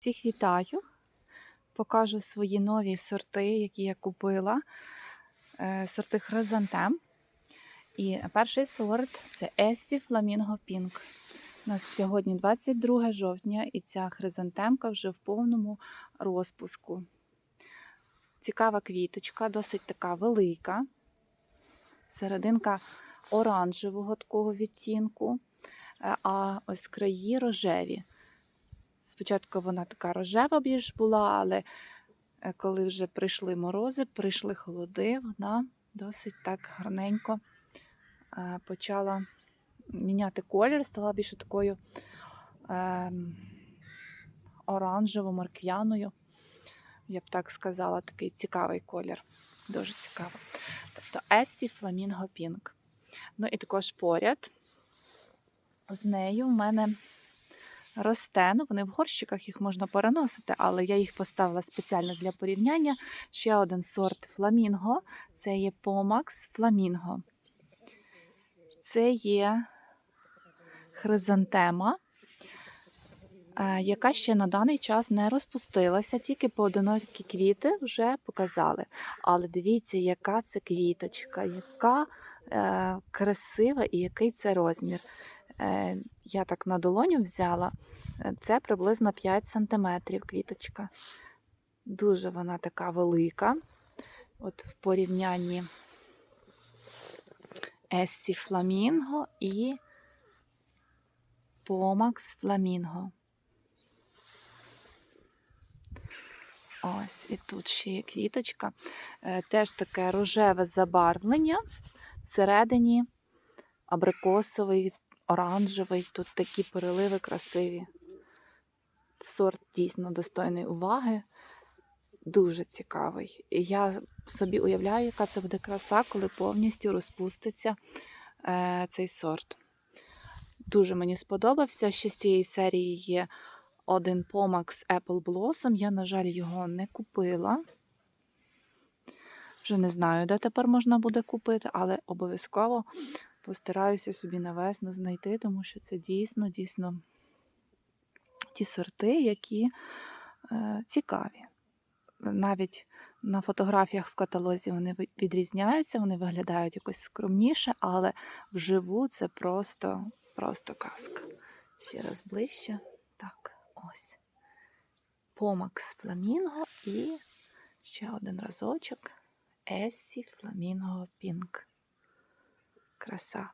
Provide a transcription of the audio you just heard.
Всіх вітаю. Покажу свої нові сорти, які я купила. Е, Сорти хризантем. І перший сорт це Есі Фламінго Пінк. У нас сьогодні 22 жовтня, і ця хризантемка вже в повному розпуску. Цікава квіточка, досить така велика. Серединка оранжевого такого відтінку, е, а ось краї рожеві. Спочатку вона така рожева більш була, але е, коли вже прийшли морози, прийшли холоди, вона досить так гарненько е, почала міняти колір, стала більше такою ем, оранжево-морквяною. Я б так сказала, такий цікавий колір. Дуже цікаво. Тобто Essy Flamingo Pink. Ну і також поряд з нею в мене росте. Ну, вони в горщиках їх можна переносити, але я їх поставила спеціально для порівняння. Ще один сорт фламінго. Це є Pomax Flamingo. Це є хризантема, е, яка ще на даний час не розпустилася, тільки поодинокі квіти вже показали. Але дивіться, яка це квіточка, яка е, красива і який це розмір. Е, я так на долоню взяла. Е, Це приблизно 5 см квіточка. Дуже вона така велика. От в порівнянні Ессі Фламінго і Помакс Фламінго. Ось, і тут ще є квіточка. Е, Теж таке рожеве забарвлення. Всередині абрикосовий, оранжевий. Тут такі переливи красиві. Сорт дійсно достойний уваги. Дуже цікавий. І я собі уявляю, яка це буде краса, коли повністю розпуститься е, цей сорт. Дуже мені сподобався. Ще з цієї серії є один Pomax Apple Blossom. Я, на жаль, його не купила. Вже не знаю, де тепер можна буде купити, але обов'язково постараюся собі на весну знайти, тому що це дійсно, дійсно ті сорти, які е, цікаві. Навіть на фотографіях в каталозі вони відрізняються, вони виглядають якось скромніше, але вживу це просто, просто казка. Ще раз ближче. Так, ось. Помакс Фламінго і ще один разочок. Ессі Фламінго Пінк. Краса.